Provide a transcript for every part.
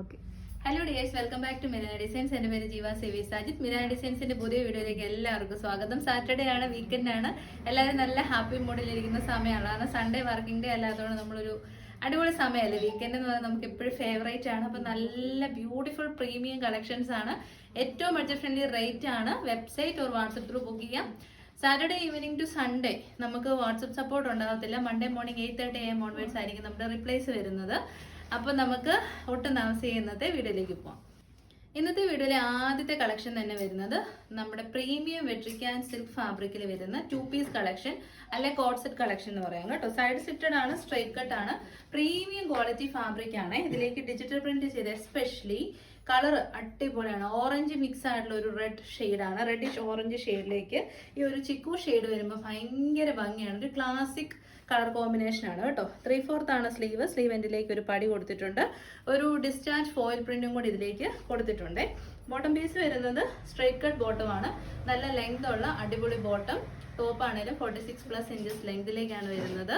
Hello dears welcome back to Mina designs എന്റെ പേര് ജീവ സേവി സാജിത്. മിനാ ഡിസൈൻസിന്റെ പുതിയ വീഡിയോയിലേക്ക് എല്ലാവർക്കും സ്വാഗതം. സാറ്റർഡേ ആണ് വീക്കെൻഡ് ആണ്. എല്ലാവരും നല്ല ഹാപ്പി മൂഡിലിരിക്കുന്ന സമയമാണ്. കാരണം സൺഡേ വർക്കിംഗ് ഡേ അല്ലാത്തതുകൊണ്ട് നമ്മളൊരു അടിപൊളി സമയമല്ലേ വീക്കെൻഡ് എന്ന് പറയുന്നത് നമുക്ക് എപ്പോഴും ഫേവറേറ്റ് ആണ്. അപ്പം നല്ല ബ്യൂട്ടിഫുൾ പ്രീമിയം കളക്ഷൻസ് ആണ്. ഏറ്റവും ബഡ്ജറ്റ് ഫ്രണ്ട്ലി റേറ്റ് ആണ്. വെബ്സൈറ്റ് ഒരു വാട്സപ്പ് ത്രൂ ബുക്ക് ചെയ്യാം. സാറ്റർഡേ ഈവനിങ് ടു സൺഡേ നമുക്ക് വാട്സപ്പ് സപ്പോർട്ട് ഉണ്ടാകത്തില്ല Monday morning eight thirty A M onwards ആയിരിക്കും നമ്മുടെ റിപ്ലേസ് വരുന്നത്. അപ്പോൾ നമുക്ക് ഒട്ടും താമസിക്കുക ഇന്നത്തെ വീഡിയോയിലേക്ക് പോവാം. ഇന്നത്തെ വീഡിയോയിലെ ആദ്യത്തെ കളക്ഷൻ തന്നെ വരുന്നത് നമ്മുടെ പ്രീമിയം വെട്രിക്കാൻ സിൽക്ക് ഫാബ്രിക്കിൽ വരുന്ന ടു പീസ് കളക്ഷൻ അല്ലെ കോഡ് സെറ്റ് കളക്ഷൻ എന്ന് പറയാം കേട്ടോ. സൈഡ് സിറ്റഡ് ആണ് സ്ട്രൈറ്റ് കട്ട് ആണ്. പ്രീമിയം ക്വാളിറ്റി ഫാബ്രിക് ആണ്. ഇതിലേക്ക് ഡിജിറ്റൽ പ്രിന്റ് ചെയ്ത എസ്പെഷ്യലി കളർ അടിപൊളിയാണ്. ഓറഞ്ച് മിക്സ് ആയിട്ടുള്ള ഒരു റെഡ് ഷെയ്ഡാണ് റെഡിഷ് ഓറഞ്ച് ഷെയ്ഡിലേക്ക് ഈ ഒരു ചിക്കു ഷെയ്ഡ് വരുമ്പോൾ ഭയങ്കര ഭംഗിയാണ്. ഒരു ക്ലാസിക് കളർ കോമ്പിനേഷൻ ആണ് കേട്ടോ. ത്രീ ഫോർത്ത് ആണ് സ്ലീവ് സ്ലീവ് എൻഡിലേക്ക് ഒരു പടി കൊടുത്തിട്ടുണ്ട്. ഒരു ഡിസ്ചാർജ് ഫോയിൽ പ്രിന്റും കൂടി ഇതിലേക്ക് കൊടുത്തിട്ടുണ്ട്. ബോട്ടം പീസ് വരുന്നത് സ്ട്രൈറ്റ് കട്ട് ബോട്ടം ആണ്. നല്ല ലെങ്ത് ഉള്ള അടിപൊളി ബോട്ടം ടോപ്പ് ആണെങ്കിലും ഫോർട്ടി സിക്സ് പ്ലസ് ഇഞ്ചസ് ലെങ്തിലേക്കാണ് വരുന്നത്.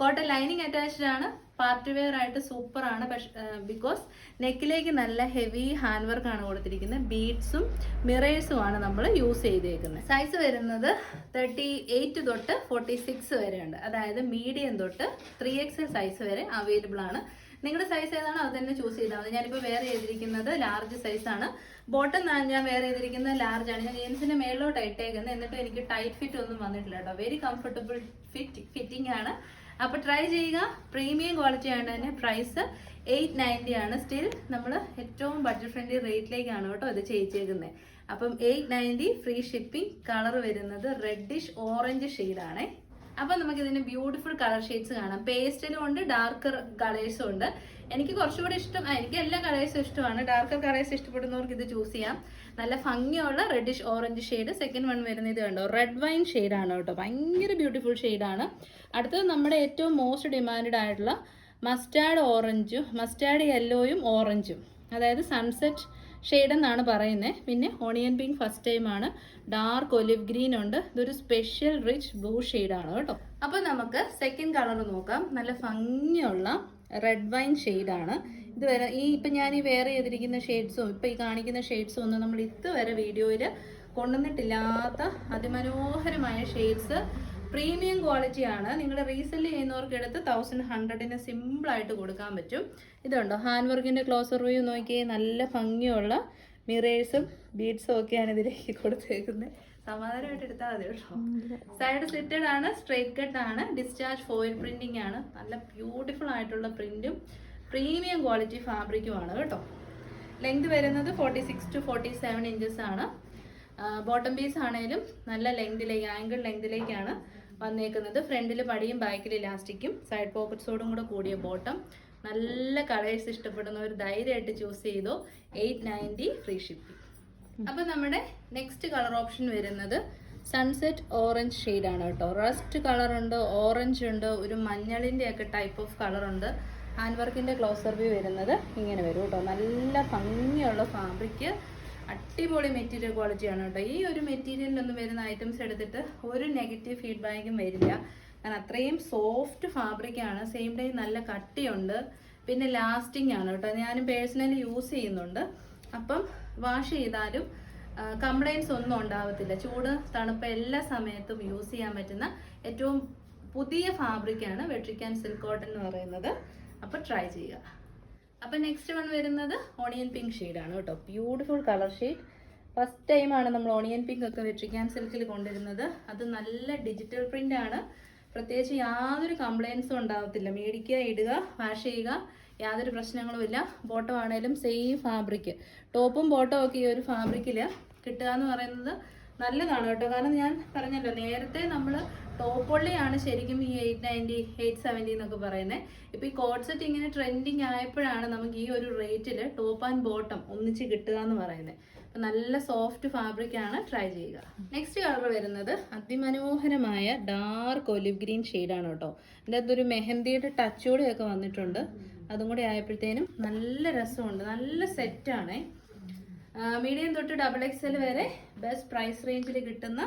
കോട്ടൺ ലൈനിങ് അറ്റാച്ച്ഡ് ആണ്. പാർട്ടി വെയർ ആയിട്ട് സൂപ്പർ ആണ് പക്ഷേ ബിക്കോസ് നെക്കിലേക്ക് നല്ല ഹെവി ഹാൻഡ് വർക്ക് ആണ് കൊടുത്തിരിക്കുന്നത്. ബീഡ്സും മിറേഴ്സും ആണ് നമ്മൾ യൂസ് ചെയ്തേക്കുന്നത്. സൈസ് വരുന്നത് തേർട്ടി എയ്റ്റ് തൊട്ട് ഫോർട്ടി സിക്സ് വരെയുണ്ട്. അതായത് മീഡിയം തൊട്ട് ത്രീ എക്സൽ സൈസ് വരെ അവൈലബിൾ ആണ്. നിങ്ങളുടെ സൈസ് ഏതാണോ അത് തന്നെ ചൂസ് ചെയ്താൽ മതി. ഞാനിപ്പോൾ വേറെ ചെയ്തിരിക്കുന്നത് ലാർജ് സൈസാണ് ബോട്ടം ഞാൻ വേറെ ചെയ്തിരിക്കുന്നത് ലാർജ് ആണ്. ഞാൻ ജീൻസിന്റെ മേളിലോട്ട് ഇട്ടേക്കുന്നത് എന്നിട്ട് എനിക്ക് ടൈറ്റ് ഫിറ്റ് ഒന്നും വന്നിട്ടില്ല കേട്ടോ വെരി കംഫർട്ടബിൾ ഫിറ്റ് ഫിറ്റിംഗ് ആണ്. അപ്പോൾ ട്രൈ ചെയ്യുക. പ്രീമിയം ക്വാളിറ്റി ആണ് തന്നെ പ്രൈസ് എയ്റ്റ് നയന്റി ആണ്. സ്റ്റിൽ നമ്മൾ ഏറ്റവും ബഡ്ജറ്റ് ഫ്രണ്ട്ലി റേറ്റിലേക്കാണ് കേട്ടോ ഇത് ചെയ്യിച്ചേക്കുന്നത് അപ്പം eight ninety free shipping colour വരുന്നത് റെഡിഷ് ഓറഞ്ച് ഷെയ്ഡാണേ അപ്പൊ നമുക്ക് ഇതിന് ബ്യൂട്ടിഫുൾ കളർ ഷെയ്ഡ്സ് കാണാം പേസ്റ്റലും ഉണ്ട് ഡാർക്കർ കളേഴ്സും ഉണ്ട്. എനിക്ക് കുറച്ചുകൂടി ഇഷ്ടം എനിക്ക് എല്ലാ കളേഴ്സും ഇഷ്ടമാണ്. ഡാർക്കർ കളേഴ്സ് ഇഷ്ടപ്പെടുന്നവർക്ക് ഇത് ചൂസ് ചെയ്യാം. നല്ല ഭംഗിയുള്ള reddish orange shade second one വരുന്ന ഇത് കണ്ടോ റെഡ് വൈൻ ആണ് കേട്ടോ. ഭയങ്കര ബ്യൂട്ടിഫുൾ ഷെയ്ഡാണ് അടുത്തത് നമ്മുടെ ഏറ്റവും മോസ്റ്റ് ഡിമാൻഡ് ആയിട്ടുള്ള മസ്റ്റാർഡ് ഓറഞ്ചും മസ്റ്റാർഡ് യെല്ലോയും ഓറഞ്ചും അതായത് സൺസെറ്റ് ഷെയ്ഡ് എന്നാണ് പറയുന്നത് പിന്നെ ഓണിയൻ പിങ്ക് ഫസ്റ്റ് ടൈം ആണ്. ഡാർക്ക് ഒലിവ് ഗ്രീൻ ഉണ്ട്. ഇതൊരു സ്പെഷ്യൽ റിച്ച് ബ്ലൂ ആണ് കേട്ടോ. അപ്പോൾ നമുക്ക് സെക്കൻഡ് കളർ നോക്കാം. നല്ല ഭംഗിയുള്ള റെഡ് വൈൻ ആണ്. ഇതുവരെ ഈ ഇപ്പം ഞാൻ ഈ വേറെ ചെയ്തിരിക്കുന്ന ഷെയ്ഡ്സും ഇപ്പം ഈ കാണിക്കുന്ന ഷെയ്ഡ്സും ഒന്നും നമ്മൾ ഇതുവരെ വീഡിയോയിൽ കൊണ്ടുവന്നിട്ടില്ലാത്ത അതിമനോഹരമായ ഷെയ്ഡ്സ് പ്രീമിയം ക്വാളിറ്റി ആണ്. നിങ്ങൾ റീസെൽ ചെയ്യുന്നവർക്ക് എടുത്ത് തൗസൻഡ് ഹൺഡ്രഡിന് സിമ്പിളായിട്ട് കൊടുക്കാൻ പറ്റും. ഇതുണ്ടോ? ഹാൻഡ് വർക്കിന്റെ ക്ലോസർ വ്യൂ നോക്കിയേ നല്ല ഭംഗിയുള്ള മിറേഴ്സും ബീഡ്സും ഒക്കെയാണ് ഇതിലേക്ക് കൊടുത്തേക്കുന്നത് സമാധാനമായിട്ട് എടുത്താൽ മതി കേട്ടോ. സൈഡ് സിറ്റഡ് ആണ് സ്ട്രൈറ്റ് കട്ട് ആണ് ഡിസ്ചാർജ് ഫോയിൽ പ്രിന്റിംഗ് ആണ്. നല്ല ബ്യൂട്ടിഫുൾ ആയിട്ടുള്ള പ്രിന്റും പ്രീമിയം ക്വാളിറ്റി ഫാബ്രിക്കും ആണ് കേട്ടോ. ലെങ്ത് വരുന്നത് forty six to forty seven inches ആണ് ബോട്ടം പീസ് ആണെങ്കിലും നല്ല ലെങ്തിലേക്ക് ആംഗിൾ ലെങ്തിലേക്കാണ് വന്നേക്കുന്നത്. ഫ്രണ്ടിൽ പടിയും ബാക്കിൽ ഇലാസ്റ്റിക്കും. സൈഡ് പോക്കറ്റ്സോടും കൂടെ കൂടിയ ബോട്ടം. നല്ല കളേഴ്സ് ഇഷ്ടപ്പെടുന്ന ഒരു ധൈര്യമായിട്ട് ചൂസ് ചെയ്തു. Eight ninety free shipping. അപ്പൊ നമ്മുടെ നെക്സ്റ്റ് കളർ ഓപ്ഷൻ വരുന്നത് സൺസെറ്റ് ഓറഞ്ച് ഷെയ്ഡ് ആണ് കേട്ടോ. റസ്റ്റ് കളർ ഉണ്ട് ഓറഞ്ച് ഉണ്ട് ഒരു മഞ്ഞളിന്റെ ഒക്കെ ടൈപ്പ് ഓഫ് കളർ ഉണ്ട് ഹാൻഡ് വർക്കിന്റെ ക്ലോസർ വ്യൂ വരുന്നത് ഇങ്ങനെ വരും കേട്ടോ. നല്ല ഭംഗിയുള്ള ഫാബ്രിക്. അടിപൊളി മെറ്റീരിയൽ ക്വാളിറ്റിയാണ് കേട്ടോ. ഈ ഒരു മെറ്റീരിയലിലൊന്നും വരുന്ന ഐറ്റംസ് എടുത്തിട്ട് ഒരു നെഗറ്റീവ് ഫീഡ്ബാക്കും വരില്ല. കാരണം അത്രയും സോഫ്റ്റ് ഫാബ്രിക്കാണ് സെയിം ടൈം നല്ല കട്ടിയുണ്ട്. പിന്നെ ലാസ്റ്റിംഗ് ആണ് കേട്ടോ. ഞാനും പേഴ്സണലി യൂസ് ചെയ്യുന്നുണ്ട്. അപ്പം വാഷ് ചെയ്താലും കംപ്ലൈൻസ് ഒന്നും ഉണ്ടാവത്തില്ല. ചൂട് തണുപ്പ് എല്ലാ സമയത്തും യൂസ് ചെയ്യാൻ പറ്റുന്ന ഏറ്റവും പുതിയ ഫാബ്രിക്കാണ് വെട്രിക്കാൻ സിൽക്ക് കോട്ടൺ എന്ന് പറയുന്നത്. അപ്പോൾ ട്രൈ ചെയ്യുക. അപ്പം നെക്സ്റ്റ് വൺ വരുന്നത് ഓണിയൻ പിങ്ക് ആണ് കേട്ടോ. ബ്യൂട്ടിഫുൾ കളർ ഷെയ്ഡ് ഫസ്റ്റ് ടൈമാണ് നമ്മൾ ഓണിയൻ പിങ്ക് ഒക്കെ വെട്രിക്കാൻ സിൽക്കിൽ കൊണ്ടുവരുന്നത്. അത് നല്ല ഡിജിറ്റൽ പ്രിന്റ് ആണ്. പ്രത്യേകിച്ച് യാതൊരു കംപ്ലൈൻസും ഉണ്ടാവത്തില്ല. മേടിക്കുക ഇടുക വാഷ് ചെയ്യുക യാതൊരു പ്രശ്നങ്ങളും ഇല്ല. ബോട്ടം ആണേലും സെയിം ഫാബ്രിക് ടോപ്പും ബോട്ടവും ഒക്കെ ഈ ഒരു ഫാബ്രിക്കിൽ കിട്ടുക എന്ന് പറയുന്നത് നല്ലതാണ് കേട്ടോ. കാരണം ഞാൻ പറഞ്ഞല്ലോ നേരത്തെ നമ്മൾ ടോപ്പൊള്ളിയാണ് ശരിക്കും ഈ എയ്റ്റ് നയന്റി എയ്റ്റ് സെവന്റി എന്നൊക്കെ പറയുന്നത് ഇപ്പോൾ ഈ കോഡ്സെറ്റ് ഇങ്ങനെ ട്രെൻഡിങ് ആയപ്പോഴാണ് നമുക്ക് ഈ ഒരു റേറ്റിൽ ടോപ്പ് ആൻഡ് ബോട്ടം ഒന്നിച്ച് കിട്ടുക എന്ന് പറയുന്നത് അപ്പം നല്ല സോഫ്റ്റ് ഫാബ്രിക് ആണ് ട്രൈ ചെയ്യുക. നെക്സ്റ്റ് കളർ വരുന്നത് അതിമനോഹരമായ ഡാർക്ക് ഒലിവ് ഗ്രീൻ ഷെയ്ഡാണ് കേട്ടോ. അതിന്റെ അകത്തൊരു മെഹന്തിയുടെ ടച്ചോടെ വന്നിട്ടുണ്ട്. അതും കൂടി ആയപ്പോഴത്തേനും നല്ല രസമുണ്ട്. നല്ല സെറ്റാണേ മീഡിയം തൊട്ട് ഡബിൾ എക്സ് എൽ വരെ ബെസ്റ്റ് പ്രൈസ് റേഞ്ചിൽ കിട്ടുന്ന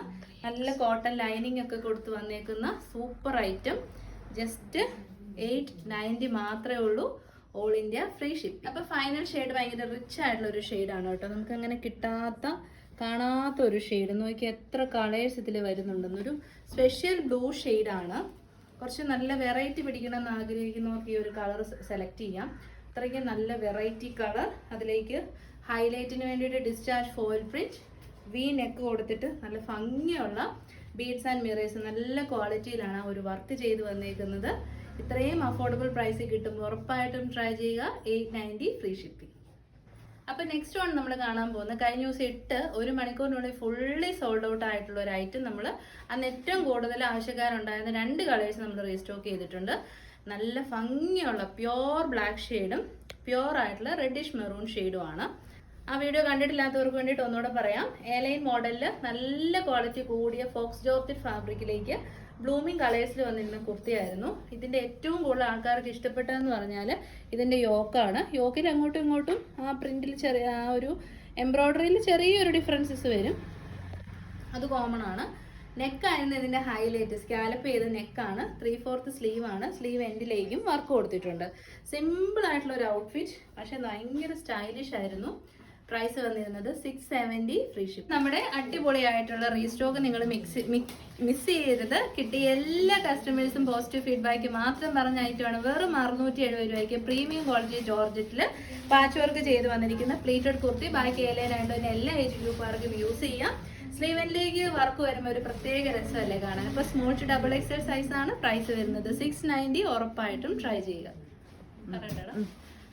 നല്ല കോട്ടൺ ലൈനിങ് ഒക്കെ കൊടുത്ത് വന്നേക്കുന്ന super item just eight ninety മാത്രമേ ഉള്ളൂ. ഓൾ ഇന്ത്യ ഫ്രീ ഷിപ്പ് അപ്പൊ ഫൈനൽ ഷെയ്ഡ് ഭയങ്കര റിച്ച് ആയിട്ടുള്ള ഒരു ഷെയ്ഡാണ് കേട്ടോ. നമുക്ക് അങ്ങനെ കിട്ടാത്ത കാണാത്ത ഒരു ഷെയ്ഡ് നോക്കി എത്ര കളേഴ്സ് ഇതിൽ വരുന്നുണ്ടെന്നൊരു സ്പെഷ്യൽ ബ്ലൂ ഷെയ്ഡാണ് കുറച്ച് നല്ല വെറൈറ്റി പിടിക്കണമെന്ന് ആഗ്രഹിക്കുന്നവർക്ക് ഈ ഒരു കളർ സെലക്ട് ചെയ്യാം. അത്രയ്ക്ക് നല്ല വെറൈറ്റി കളർ അതിലേക്ക് ഹൈലൈറ്റിന് വേണ്ടിയിട്ട് discharge foil print V neck കൊടുത്തിട്ട് നല്ല ഭംഗിയുള്ള ബീഡ്സ് ആൻഡ് മിറേഴ്സ് നല്ല ക്വാളിറ്റിയിലാണ് ഒരു വർക്ക് ചെയ്ത് വന്നേക്കുന്നത്. ഇത്രയും അഫോർഡബിൾ പ്രൈസിൽ കിട്ടും ഉറപ്പായിട്ടും ട്രൈ ചെയ്യുക. എയ്റ്റ് നയന്റി ഫ്രീ ഷിപ്പിംഗ് അപ്പം നെക്സ്റ്റ് വൺ നമ്മൾ കാണാൻ പോകുന്നത്. കഴിഞ്ഞ ദിവസം ഇട്ട് ഒരു മണിക്കൂറിനുള്ളിൽ ഫുള്ളി സോൾഡ് ഔട്ട് ആയിട്ടുള്ള ഒരു ഐറ്റം നമ്മൾ അന്ന് ഏറ്റവും കൂടുതൽ ആവശ്യക്കാരുണ്ടായിരുന്ന രണ്ട് കളേഴ്സ് നമ്മൾ റീസ്റ്റോക്ക് ചെയ്തിട്ടുണ്ട്. നല്ല ഭംഗിയുള്ള പ്യോർ ബ്ലാക്ക് ഷെയ്ഡും പ്യോർ ആയിട്ടുള്ള റെഡിഷ് മെറൂൺ ഷെയ്ഡും ആണ്. ആ വീഡിയോ കണ്ടിട്ടില്ലാത്തവർക്ക് വേണ്ടിയിട്ട് ഒന്നുകൂടെ പറയാം. എലൈൻ മോഡലിൽ നല്ല ക്വാളിറ്റി കൂടിയ ഫോക്സ് ജോർജറ്റ് ഫാബ്രിക്കിലേക്ക് ബ്ലൂമിങ് കളേഴ്സിൽ വന്നിരുന്ന കുർത്തിയായിരുന്നു. ഇതിന്റെ ഏറ്റവും കൂടുതൽ ആൾക്കാർക്ക് ഇഷ്ടപ്പെട്ടതെന്ന് പറഞ്ഞാൽ ഇതിന്റെ യോക്കാണ്. യോക്കിൽ അങ്ങോട്ടും ഇങ്ങോട്ടും ആ പ്രിന്റിൽ ചെറിയ ആ ഒരു എംബ്രോയ്ഡറിയിൽ ചെറിയൊരു ഡിഫറൻസസ് വരും. അത് കോമൺ ആണ്. നെക്കായിരുന്നു ഇതിന്റെ ഹൈലൈറ്റ് സ്കാലപ്പ് ചെയ്ത നെക്കാണ് ത്രീ ഫോർത്ത് സ്ലീവ് ആണ്. സ്ലീവ് എൻഡിലേക്കും വർക്ക് കൊടുത്തിട്ടുണ്ട്. സിമ്പിൾ ആയിട്ടുള്ള ഒരു ഔട്ട്ഫിറ്റ് പക്ഷേ ഭയങ്കര സ്റ്റൈലിഷ് ആയിരുന്നു. പ്രൈസ് വന്നിരുന്നത് സിക്സ് സെവന്റി ഫ്രീ ഷിപ്പ് നമ്മുടെ അടിപൊളിയായിട്ടുള്ള റീസ്റ്റോക്ക് നിങ്ങൾ മിക്സ് മിസ് ചെയ്തത് കിട്ടിയ എല്ലാ കസ്റ്റമേഴ്സും പോസിറ്റീവ് ഫീഡ്ബാക്ക് മാത്രം പറഞ്ഞ ഐറ്റമാണ് വെറും അറുന്നൂറ്റി എഴുപത് രൂപയ്ക്ക് പ്രീമിയം ക്വാളിറ്റി ജോർജറ്റിൽ പാച്ച് വർക്ക് ചെയ്ത് വന്നിരിക്കുന്ന പ്ലീറ്റഡ് കുർത്തി. ബാക്കി ഏലയിലായിട്ട് എല്ലാ ഏജ് ഗ്രൂപ്പുകാർക്കും യൂസ് ചെയ്യാം. സ്ലീവനിലേക്ക് വർക്ക് വരുമ്പോൾ ഒരു പ്രത്യേക രസമല്ലേ കാണാൻ. അപ്പോൾ small to double XL size ആണ്. പ്രൈസ് വരുന്നത് സിക്സ് നയന്റി ഉറപ്പായിട്ടും ട്രൈ ചെയ്യുക.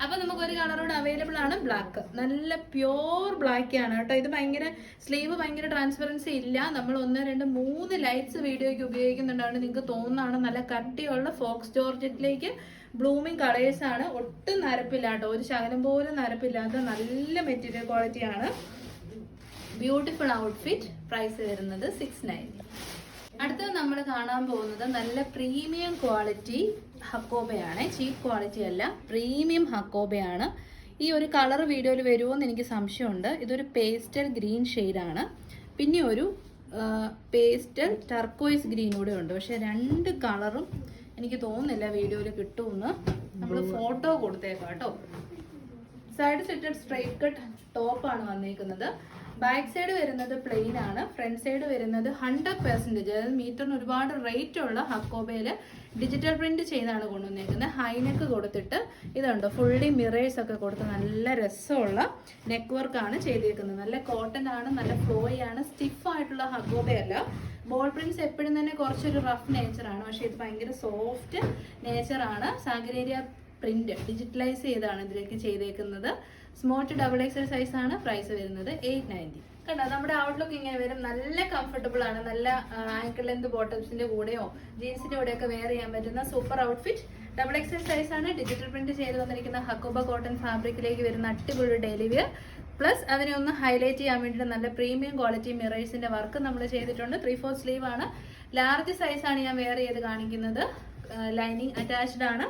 അപ്പൊ നമുക്ക് ഒരു കളറോട് അവൈലബിൾ ആണ്. ബ്ലാക്ക് നല്ല പ്യോർ ബ്ലാക്ക് ആണ് കേട്ടോ. ഇത് ഭയങ്കര സ്ലീവ് ഭയങ്കര ട്രാൻസ്പെറൻസി ഇല്ല. നമ്മൾ ഒന്ന് രണ്ട് മൂന്ന് ലൈറ്റ്സ് വീഡിയോയ്ക്ക് ഉപയോഗിക്കുന്നുണ്ടാണ് നിങ്ങൾക്ക് തോന്നുന്നതാണ്. നല്ല കട്ടിയുള്ള ഫോക്സ് ജോർജറ്റിലേക്ക് ബ്ലൂമിങ് കളേഴ്സ് ആണ്. ഒട്ടും നരപ്പില്ല കേട്ടോ. ഒരു ശകലം പോലും നരപ്പില്ലാത്ത നല്ല മെറ്റീരിയൽ ക്വാളിറ്റി ആണ്. ബ്യൂട്ടിഫുൾ ഔട്ട്ഫിറ്റ് പ്രൈസ് വരുന്നത് സിക്സ് നയന്റി അടുത്തത് നമ്മൾ കാണാൻ പോകുന്നത് നല്ല പ്രീമിയം ക്വാളിറ്റി ഹക്കോബയാണ് ചീപ്പ് ക്വാളിറ്റി അല്ല പ്രീമിയം ഹക്കോബയാണ്. ഈ ഒരു കളർ വീഡിയോയിൽ വരുമോ എന്ന് എനിക്ക് സംശയമുണ്ട്. ഇതൊരു പേസ്റ്റൽ ഗ്രീൻ ഷെയ്ഡാണ്. പിന്നെ ഒരു പേസ്റ്റൽ ടർക്കോയ്സ് ഗ്രീൻ കൂടെ ഉണ്ട്. പക്ഷെ രണ്ട് കളറും എനിക്ക് തോന്നുന്നില്ല വീഡിയോയിൽ കിട്ടുമെന്ന്. നമ്മൾ ഫോട്ടോ കൊടുത്തേക്കാം കേട്ടോ. സൈഡ് സെറ്റഡ് സ്ട്രൈറ്റ് കട്ട് ടോപ്പാണ് വന്നേക്കുന്നത്. ബാക്ക് സൈഡ് വരുന്നത് പ്ലെയിൻ ആണ്. ഫ്രണ്ട് സൈഡ് വരുന്നത് ഹൺഡ്രഡ് പെർസെന്റേജ് അതായത് മീറ്ററിന് ഒരുപാട് റേറ്റ് ഉള്ള ഹക്കോബയിൽ ഡിജിറ്റൽ പ്രിന്റ് ചെയ്താണ് കൊണ്ടുവന്നേക്കുന്നത്. ഹൈനെക്ക് കൊടുത്തിട്ട് ഇതുണ്ട്? ഫുള്ളി മിറേഴ്സ് ഒക്കെ കൊടുത്ത് നല്ല രസമുള്ള നെക്ക് വർക്കാണ് ചെയ്തിരിക്കുന്നത് നല്ല കോട്ടൺ ആണ് നല്ല ഫ്ലോയി ആണ് സ്റ്റിഫ് ആയിട്ടുള്ള ഹക്കോബയല്ല ബോൾ പ്രിന്റ്സ് എപ്പോഴും തന്നെ കുറച്ചൊരു റഫ് നേച്ചറാണ് പക്ഷേ ഇത് ഭയങ്കര സോഫ്റ്റ് നേച്ചറാണ് സാഗരേരിയ പ്രിന്റ് ഡിജിറ്റലൈസ് ചെയ്താണ് ഇതിലേക്ക് ചെയ്തേക്കുന്നത്. Small to double XL size ആണ്. പ്രൈസ് വരുന്നത് എയ്റ്റ് നയന്റി കണ്ടോ? നമ്മുടെ ഔട്ട്ലുക്ക് ഇങ്ങനെ വരും. നല്ല കംഫർട്ടബിൾ ആണ്. നല്ല ആങ്കിൾ ലെന്ത് ബോട്ടംസിന്റെ കൂടെയോ ജീൻസിന്റെ കൂടെയൊക്കെ വെയർ ചെയ്യാൻ പറ്റുന്ന super outfit double XL size ആണ്. ഡിജിറ്റൽ പ്രിന്റ് ചെയ്ത് വന്നിരിക്കുന്ന ഹക്കോബ കോട്ടൺ ഫാബ്രിക്കിലേക്ക് വരുന്ന അടിപൊളി ഡെയിലി വെയർ പ്ലസ് അതിനെ ഒന്ന് ഹൈലൈറ്റ് ചെയ്യാൻ വേണ്ടി നല്ല പ്രീമിയം ക്വാളിറ്റി മിറേഴ്സിന്റെ വർക്ക് നമ്മൾ ചെയ്തിട്ടുണ്ട്. ത്രീ ഫോർ സ്ലീവ് ആണ്. ലാർജ് സൈസ് ആണ് ഞാൻ വെയർ ചെയ്ത് കാണിക്കുന്നത്. ലൈനിങ് അറ്റാച്ച്ഡ് ആണ്.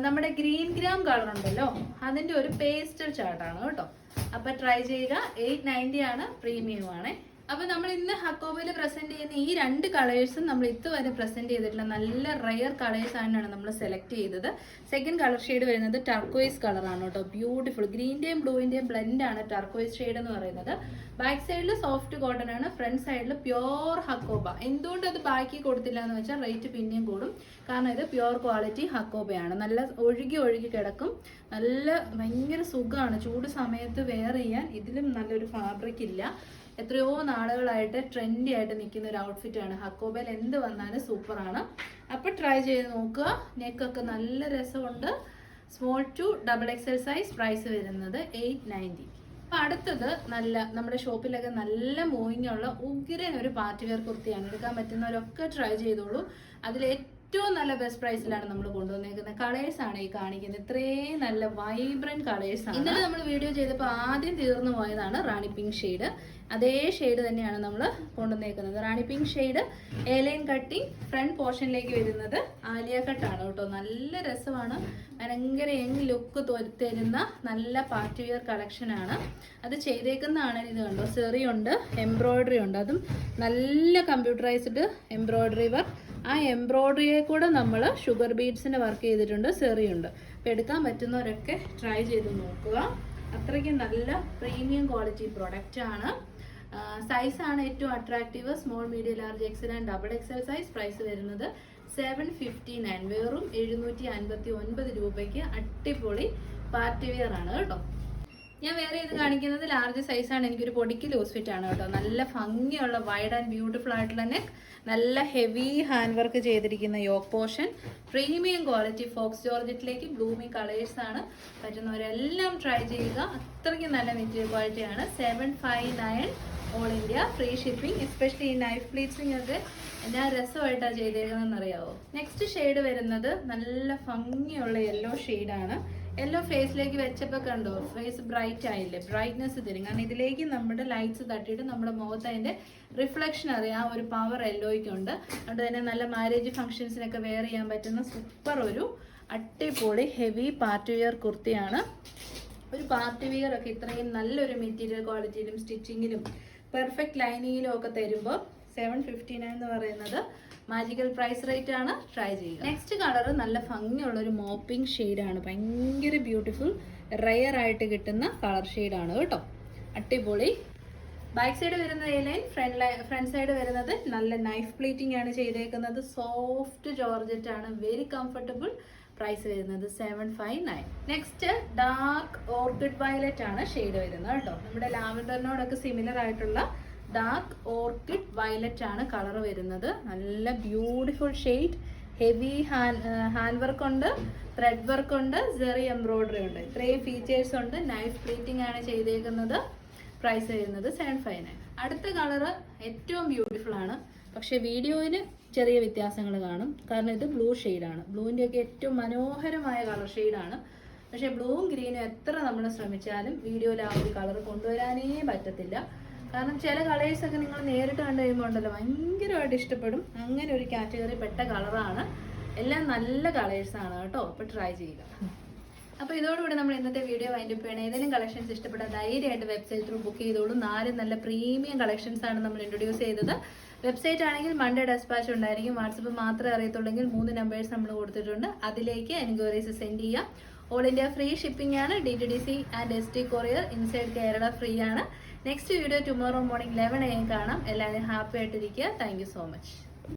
നമ്മുടെ ഗ്രീൻ ഗ്രാം കളർ ഉണ്ടല്ലോ അതിന്റെ ഒരു പേസ്റ്റൽ ചാർട്ടാണ് കേട്ടോ. അപ്പൊ ട്രൈ ചെയ്യുക. എയ്റ്റ് നയന്റി ആണ് പ്രീമിയം ആണ്. അപ്പൊ നമ്മൾ ഇന്ന് ഹക്കോബയിൽ പ്രസന്റ് ചെയ്യുന്ന ഈ രണ്ട് കളേഴ്സും നമ്മൾ ഇതുവരെ പ്രസന്റ് ചെയ്തിട്ടുള്ള നല്ല റയർ കളേഴ്സ് ആണ് നമ്മൾ സെലക്ട് ചെയ്തത്. സെക്കൻഡ് കളർ ഷെയ്ഡ് വരുന്നത് ടർക്കോയിസ് കളറാണ് കേട്ടോ. ബ്യൂട്ടിഫുൾ ഗ്രീന്റെയും ബ്ലൂവിന്റെയും ബ്ലെൻഡ് ആണ് ടർക്കോയിസ് ഷെയ്ഡ് എന്ന് പറയുന്നത്. ബാക്ക് സൈഡിൽ സോഫ്റ്റ് കോട്ടൺ ആണ്. ഫ്രണ്ട് സൈഡിൽ പ്യോർ ഹക്കോബ. എന്തുകൊണ്ട് അത് ബാക്കി കൊടുത്തില്ല എന്ന് വെച്ചാൽ റേറ്റ് പിന്നെയും കൂടും. കാരണം ഇത് പ്യോർ ക്വാളിറ്റി ഹക്കോബയാണ്. നല്ല ഒഴുകി ഒഴുകി കിടക്കും. നല്ല ഭയങ്കര സുഖമാണ്. ചൂട് സമയത്ത് വെയർ ചെയ്യാൻ ഇതിലും നല്ലൊരു ഫാബ്രിക് ഇല്ല. എത്രയോ നാളുകളായിട്ട് ട്രെൻഡി ആയിട്ട് നിൽക്കുന്ന ഒരു ഔട്ട്ഫിറ്റ് ആണ്. ഹക്കോബേൽ എന്ത് വന്നാലും സൂപ്പറാണ് അപ്പോൾ ട്രൈ ചെയ്ത് നോക്കുക. നെക്കൊക്കെ നല്ല രസമുണ്ട്. Small to double XL size price വരുന്നത് എയ്റ്റ് നയന്റി അപ്പൊ അടുത്തത് നല്ല നമ്മുടെ ഷോപ്പിലൊക്കെ നല്ല മൂവിങ് ഉള്ള ഉഗ്രൻ ഒരു പാർട്ടി വെയർ കുർത്തിയാണ്. എടുക്കാൻ പറ്റുന്നവരൊക്കെ ട്രൈ ചെയ്തോളൂ. അതിൽ ഏറ്റവും നല്ല ബെസ്റ്റ് പ്രൈസിലാണ് നമ്മൾ കൊണ്ടുവന്നേക്കുന്നത്. കളേഴ്സ് ആണ് ഈ കാണിക്കുന്നത്. ഇത്രയും നല്ല വൈബ്രന്റ് കളേഴ്സ് ആണ്. ഇന്നലെ നമ്മൾ വീഡിയോ ചെയ്തപ്പോൾ ആദ്യം തീർന്നു പോയതാണ് റാണി പിങ്ക് ഷെയ്ഡ് അതേ ഷെയ്ഡ് തന്നെയാണ് നമ്മൾ കൊണ്ടുവന്നേക്കുന്നത്. Rani pink shade A line cutting front പോർഷനിലേക്ക് വരുന്നത് ആലിയ കട്ടാണ് കേട്ടോ. നല്ല രസമാണ്. ഭയങ്കര യങ് ലുക്ക് തരുന്ന നല്ല പാർട്ടി വെയർ കളക്ഷൻ ആണ്. അത് ചെയ്തേക്കുന്നതാണ് ഇത് കണ്ടോ? സെറി ഉണ്ട് എംബ്രോയിഡറി ഉണ്ട്. അതും നല്ല കമ്പ്യൂട്ടറൈസ്ഡ് എംബ്രോയ്ഡറി വർക്ക് ആ എംബ്രോയിഡറിയെ കൂടെ നമ്മൾ ഷുഗർ ബീഡ്സിന് വർക്ക് ചെയ്തിട്ടുണ്ട് സെറിയുണ്ട് അപ്പോൾ എടുക്കാൻ പറ്റുന്നവരൊക്കെ ട്രൈ ചെയ്ത് നോക്കുക. അത്രയ്ക്ക് നല്ല പ്രീമിയം ക്വാളിറ്റി പ്രൊഡക്റ്റ് ആണ്. സൈസാണ് ഏറ്റവും attractive small medium large XL and double XL size price വരുന്നത് സെവൻ ഫിഫ്റ്റി നയൻ വെറും എഴുന്നൂറ്റി അൻപത്തി ഒൻപത് രൂപയ്ക്ക് അടിപൊളി പാർട്ടി വെയർ ആണ് കേട്ടോ. ഞാൻ വേറെ ഇത് കാണിക്കുന്നത് ലാർജ് സൈസാണ് എനിക്കൊരു പൊടിക്ക് ലൂസ് ഫിറ്റ് ആണ് കേട്ടോ. നല്ല ഭംഗിയുള്ള വൈഡ് ആൻഡ് ബ്യൂട്ടിഫുൾ ആയിട്ടുള്ള നെക്ക്. നല്ല ഹെവി ഹാൻഡ് വർക്ക് ചെയ്തിരിക്കുന്ന yoke portion premium quality faux ജോർജറ്റിലേക്ക് bloomy colours ആണ്. പറ്റുന്നവരെല്ലാം ട്രൈ ചെയ്യുക. അത്രയ്ക്ക് നല്ല മെറ്റീരിയൽ ക്വാളിറ്റിയാണ് seven five nine all India free shipping especially ഈ നൈഫ് പ്ലീറ്റ്സിംഗ് ഒക്കെ എന്നാ രസമായിട്ടാണ് ചെയ്തേക്കുന്നതെന്ന് അറിയാവോ നെക്സ്റ്റ് ഷെയ്ഡ് വരുന്നത് നല്ല ഭംഗിയുള്ള യെല്ലോ ഷെയ്ഡാണ് യെല്ലോ ഫേസിലേക്ക് വെച്ചപ്പോൾ കണ്ടോ? ഫേസ് ബ്രൈറ്റ് ആയില്ലേ? ബ്രൈറ്റ്നെസ് തരും കാരണം ഇതിലേക്ക് നമ്മുടെ ലൈറ്റ്സ് തട്ടിയിട്ട് നമ്മുടെ മുഖത്ത് അതിന്റെ റിഫ്ലക്ഷൻ അറിയാം ഒരു പവർ യെല്ലോയ്ക്കുണ്ട് അതുകൊണ്ട് തന്നെ നല്ല മാരേജ് ഫംഗ്ഷൻസിനൊക്കെ വെയർ ചെയ്യാൻ പറ്റുന്ന സൂപ്പർ ഒരു അട്ടിപൊളി ഹെവി പാർട്ടി വെയർ കുർത്തിയാണ്. ഒരു പാർട്ടി വെയർ ഒക്കെ ഇത്രയും നല്ലൊരു മെറ്റീരിയൽ ക്വാളിറ്റിയിലും സ്റ്റിച്ചിങ്ങിലും പെർഫെക്റ്റ് ലൈനിങ്ങിലും ഒക്കെ തരുമ്പോൾ സെവൻ ഫിഫ്റ്റി നയൻ എന്ന് പറയുന്നത് മാജിക്കൽ പ്രൈസ് റേറ്റ് ആണ്. ട്രൈ ചെയ്യുക. നെക്സ്റ്റ് കളർ നല്ല ഭംഗിയുള്ള ഒരു മോപ്പിംഗ് ഷെയ്ഡാണ് ഭയങ്കര ബ്യൂട്ടിഫുൾ റയർ ആയിട്ട് കിട്ടുന്ന കളർ ഷെയ്ഡാണ് കേട്ടോ. അടിപൊളി. ബാക്ക് സൈഡ് വരുന്ന A line front line front side വരുന്നത് നല്ല നൈഫ് പ്ലീറ്റിംഗ് ആണ് ചെയ്തേക്കുന്നത്. സോഫ്റ്റ് ജോർജറ്റ് ആണ്. വെരി കംഫർട്ടബിൾ പ്രൈസ് വരുന്നത് seven five nine next dark orchid violet ആണ് ഷെയ്ഡ് വരുന്നത് കേട്ടോ. നമ്മുടെ ലാവൻഡറിനോടൊക്കെ സിമിലർ ആയിട്ടുള്ള ഡാർക്ക് ഓർക്കിഡ് വയലറ്റ് ആണ് കളർ വരുന്നത്. നല്ല beautiful shade heavy hand hand work ഉണ്ട് ത്രെഡ് വർക്ക് ഉണ്ട് സെറി എംബ്രോയിഡറി ഉണ്ട്. ഇത്രയും ഫീച്ചേഴ്സ് ഉണ്ട്. നൈഫ് പ്ലീറ്റിംഗ് ആണ് ചെയ്തേക്കുന്നത്. പ്രൈസ് വരുന്നത് സെവൻ ഫൈവ് നയൻ അടുത്ത കളറ് ഏറ്റവും ബ്യൂട്ടിഫുൾ ആണ്. പക്ഷേ വീഡിയോയിൽ ചെറിയ വ്യത്യാസങ്ങൾ കാണും. കാരണം ഇത് ബ്ലൂ ഷെയ്ഡാണ് ബ്ലൂവിന്റെ ഒക്കെ ഏറ്റവും മനോഹരമായ കളർ ഷെയ്ഡാണ് പക്ഷേ ബ്ലൂവും ഗ്രീനും എത്ര നമ്മൾ ശ്രമിച്ചാലും വീഡിയോയിൽ ആ ഒരു കളർ കൊണ്ടുവരാനേ പറ്റത്തില്ല. കാരണം ചില കളേഴ്സൊക്കെ നിങ്ങൾ നേരിട്ട് കണ്ടു കഴിയുമ്പോൾ ഉണ്ടല്ലോ ഭയങ്കരമായിട്ട് ഇഷ്ടപ്പെടും. അങ്ങനെ ഒരു കാറ്റഗറി പെട്ട കളറാണ് എല്ലാം നല്ല കളേഴ്സാണ് കേട്ടോ. അപ്പോൾ ട്രൈ ചെയ്യുക. അപ്പോൾ ഇതോടുകൂടി നമ്മൾ ഇന്നത്തെ വീഡിയോ വൈൻഡപ്പ് ചെയ്യണം. ഏതെങ്കിലും കളക്ഷൻസ് ഇഷ്ടപ്പെട്ടാൽ ധൈര്യമായിട്ട് വെബ്സൈറ്റ് ത്രൂ ബുക്ക് ചെയ്തോളൂ. നാല് നല്ല പ്രീമിയം കളക്ഷൻസ് ആണ് നമ്മൾ ഇൻട്രൊഡ്യൂസ് ചെയ്തത്. വെബ്സൈറ്റ് ആണെങ്കിൽ മൺഡേ ഡെസ്പാച്ച് ഉണ്ടായിരിക്കും. വാട്സപ്പ് മാത്രമേ അറിയത്തുള്ളെങ്കിൽ മൂന്ന് നമ്പേഴ്സ് നമ്മൾ കൊടുത്തിട്ടുണ്ട്. അതിലേക്ക് എൻക്വയറീസ് സെൻഡ് ചെയ്യാം. ഓൾ ഇന്ത്യ ഫ്രീ ഷിപ്പിംഗ് ആണ്. D T D C and S T courier inside Kerala free ആണ്. Next video tomorrow morning eleven A M കാണാം. എല്ലാവരും ഹാപ്പി ആയിട്ടിരിക്കുക. Thank so much